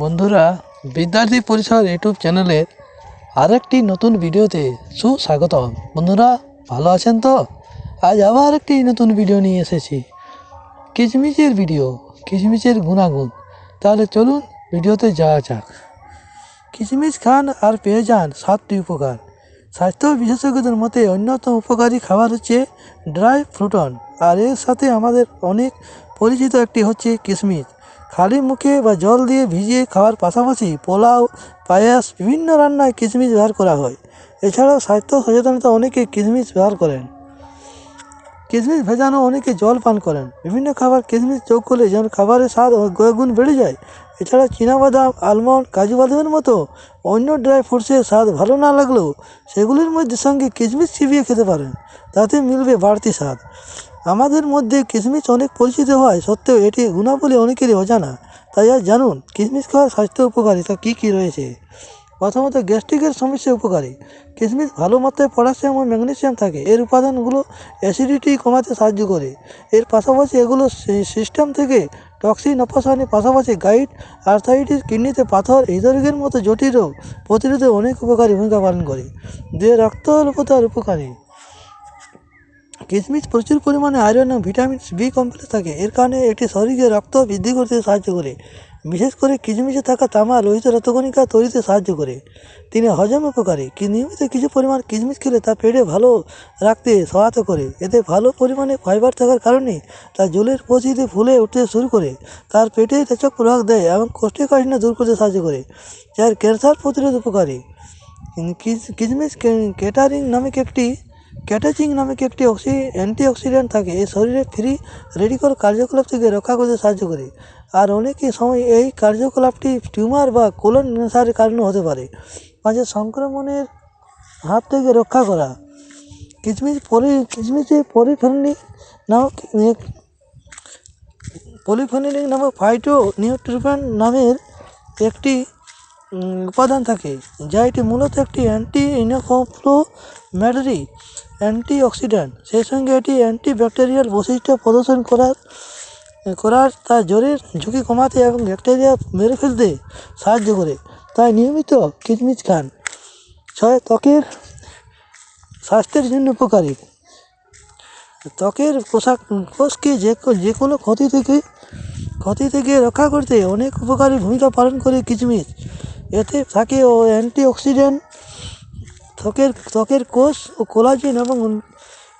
বন্ধুরা, বিদ্যার্থী পরিষদ ইউটিউব চ্যানেলের আরেকটি নতুন ভিডিওতে সুস্বাগতম। বন্ধুরা, ভালো আছেন তো? আজ আবার একটি নতুন ভিডিও নিয়ে এসেছি। কিচমিচের ভিডিও কিচমিচের গুণাগুণ। তাহলে চলুন ভিডিওতে যাওয়া যাক। কিচমিচ খান আর পেয়ে যান সাতটি উপকার। স্বাস্থ্য বিশেষজ্ঞদের মতে অন্যতম উপকারী খাবার হচ্ছে ড্রাই ফ্রুটন। আর এর সাথে আমাদের অনেক পরিচিত একটি হচ্ছে কিশমিশ। খালি মুখে বা জল দিয়ে ভিজিয়ে খাওয়ার পাশাপাশি পোলাও, পায়াস, বিভিন্ন রান্নায় কিশমিশ ব্যবহার করা হয়। এছাড়াও স্বাস্থ্য সচেতনতা অনেকে কিশমিশ ব্যবহার করেন। কিশমিশ ভেজানো অনেকে জল পান করেন। বিভিন্ন খাবার কিশমিশ যোগ করলে যেমন খাবারের স্বাদ গুণ বেড়ে যায়, এছাড়া চীনাবাদাম আলমন্ড, কাজু বাদামের মতো অন্য ড্রাই ফ্রুটসের স্বাদ ভালো না লাগলেও সেগুলির মধ্যে সঙ্গে কিশমিশ চিবিয়ে খেতে পারেন। তাতে মিলবে বাড়তি স্বাদ। আমাদের মধ্যে কিশমিশ অনেক পরিচিত হয়, সত্ত্বেও এটি গুণাবলী অনেকেরই অজানা। তাই আজ জানুন কিশমিশ খাওয়ার স্বাস্থ্য উপকারিতা কী কী রয়েছে? প্রথমত গ্যাস্ট্রিকের সমস্যা উপকারী। কিশমিশ ভালো মাত্রায় পটাশিয়াম ও ম্যাগনেসিয়াম থাকে। এর উপাদানগুলো অ্যাসিডিটি কমাতে সাহায্য করে। এর পাশাপাশি এগুলো সিস্টেম থেকে টক্সিন অপসারণের পাশাপাশি গাইড আর্থাইটিস কিডনিতে পাথর, হৃদরোগের মতো জটিল রোগ প্রতিরোধে অনেক উপকারী ভূমিকা পালন করে। দিয়ে রক্ত উপকারী। কিশমিশ প্রচুর পরিমাণে আয়রন এবং ভিটামিন বি কমপ্লেক্স থাকে। এর কারণে এটি শরীরে রক্ত বৃদ্ধি করতে সাহায্য করে। বিশেষ করে কিশমিশে থাকা তামা, লোহিত রক্তকণিকা তৈরিতে সাহায্য করে। তিনি হজম উপকারী। কি নিয়মিত কিছু পরিমাণ কিশমিশ খেলে তা পেটে ভালো রাখতে সহায়তা করে। এতে ভালো পরিমাণে ফাইবার থাকার কারণে তা জলের পচিতে ফুলে উঠতে শুরু করে। তার পেটে তেচক প্রভাব দেয় এবং কোষ্ঠকাঠিন্য দূর করতে সাহায্য করে, যার ক্যান্সার প্রতিরোধ উপকারী। কিশমিশ কে- কেটারিং নামক একটি ক্যাটাচিং নামক একটি অক্সি অ্যান্টিঅক্সিডেন্ট থাকে? এই শরীরে ফ্রি রেডিকল কার্যকলাপ থেকে রক্ষা করতে সাহায্য করে। আর অনেকই সময় এই কার্যকলাপটি টিউমার বা কোলন ক্যান্সারের কারণে হতে পারে। মাঝে সংক্রমণের হাত থেকে রক্ষা করা। কিশমিশ পরি কিশমিশে পরিফেনলিক নামক এক নামক ফাইটো নিউট্রিফেন নামের একটি উপাদান থাকে, যা এটি মূলত একটি অ্যান্টি ইনফ্লোমেটরি অ্যান্টিঅক্সিডেন্ট। সেই সঙ্গে এটি অ্যান্টিব্যাকটেরিয়াল বৈশিষ্ট্য প্রদর্শন করার করার তার জ্বরের ঝুঁকি কমাতে এবং ব্যাকটেরিয়া মেরে ফেলতে সাহায্য করে। তাই নিয়মিত কিচমিচ খান। ছয়, ত্বকের স্বাস্থ্যের জন্য উপকারী। ত্বকের পোশাক কোষকে যে যে কোনো ক্ষতি থেকে ক্ষতি থেকে রক্ষা করতে অনেক উপকারী ভূমিকা পালন করে কিচমিচ এতে থাকে ও অ্যান্টিঅক্সিডেন্ট ত্বকের ত্বকের কোষ ও কোলাজেন এবং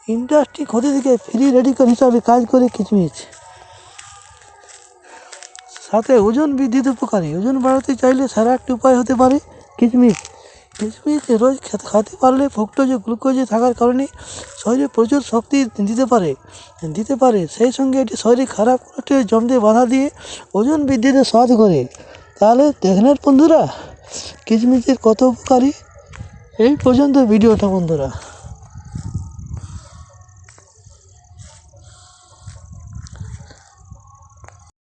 ইন্ডাস্ট্রি ক্ষতি থেকে ফ্রি রেডিক্যাল হিসাবে কাজ করে কিচমিচ সাথে ওজন বৃদ্ধিতে উপকারী। ওজন বাড়াতে চাইলে সারা একটি উপায় হতে পারে কিচমিচ কিচমিচ রোজ খেতে খেতে পারলে ফ্রুক্টোজে গ্লুকোজে থাকার কারণে শরীরে প্রচুর শক্তি দিতে পারে দিতে পারে। সেই সঙ্গে এটি শরীরে খারাপ কোলেস্টেরল জমতে বাধা দিয়ে ওজন বৃদ্ধিতে সাহায্য করে। তাহলে দেখলেন বন্ধুরা কিচমিচের কত উপকারী? এই পর্যন্ত ভিডিওটা বন্ধুরা।